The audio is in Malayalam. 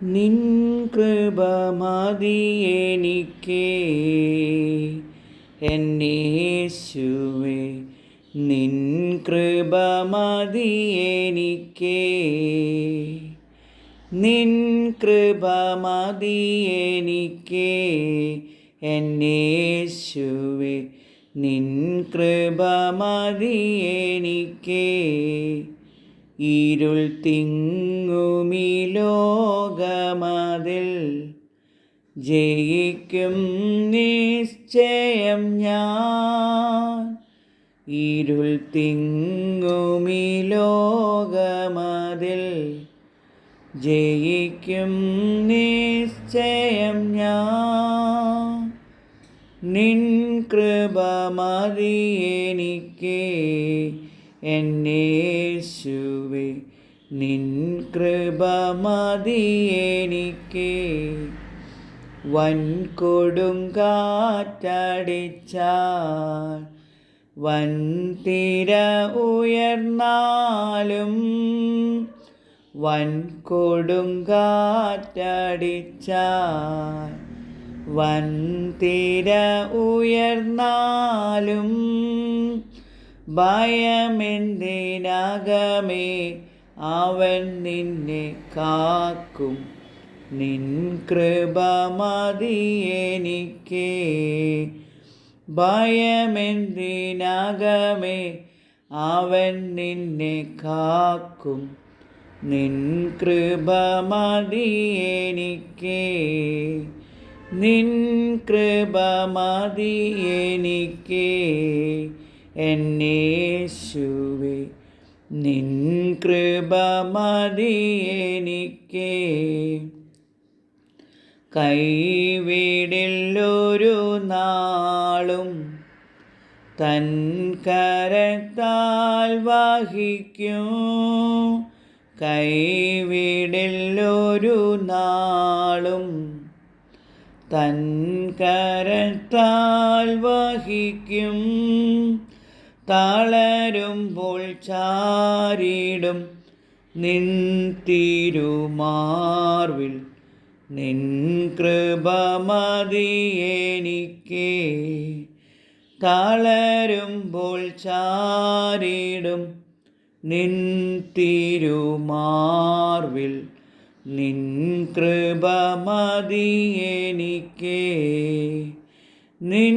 നിൻ കൃപ മതിയേനിക്കേ എന്നേശുവേ നിൻ കൃപ മതിയേനിക്കേ നിൻ കൃപ മതിയേനിക്കേ എന്നേശുവേ നിൻ കൃപ മതിയെനിക്ക് ഇരുൾ തിങ്ങുമി ലോകമതിൽ. ജയിക്കും നിശ്ചയം ഞാൻ. ഇരുൾ തിങ്ങുമി ലോകമതിൽ. ജയിക്കും നിശ്ചയം ഞാൻ. നിൻ കൃപ മതിയെനിക്ക് എന്നേശുവേ നിൻ കൃപ മതിയെനിക്ക് വൻ തിര ഉയർന്നാലും വൻ കൊടുങ്കാറ്റടിച്ചാൽ വൻ തിര ഉയർന്നാലും ഭയമെന്തിനകമേ? അവൻ നിന്നെ കാക്കും. നിൻ കൃപ മതിയെനിക്ക് ഭയമെന്തിനകമേ? അവൻ നിന്നെ കാക്കും. നിൻ കൃപ മതിയെനിക്ക് നിൻ കൃപ മതിയെനിക്ക് എന്നേശുവേ നിൻ കൃപ മതിയെനിക്ക് കൈവിടില്ലൊരു നാളും തൻ കരത്താൽ വഹിക്കും. കൈവിടില്ലൊരു നാളും തൻ കരത്താൽ വഹിക്കും. തളരുമ്പോൾ ചാരിടും നിൻ തിരുമാർവിൽ. നിൻ കൃപ മതിയെനിക്ക് തളരുമ്പോൾ ചാരിടും നിൻ തിരുമാർവിൽ. നിൻ കൃപ മതിയെനിക്ക് നിൻ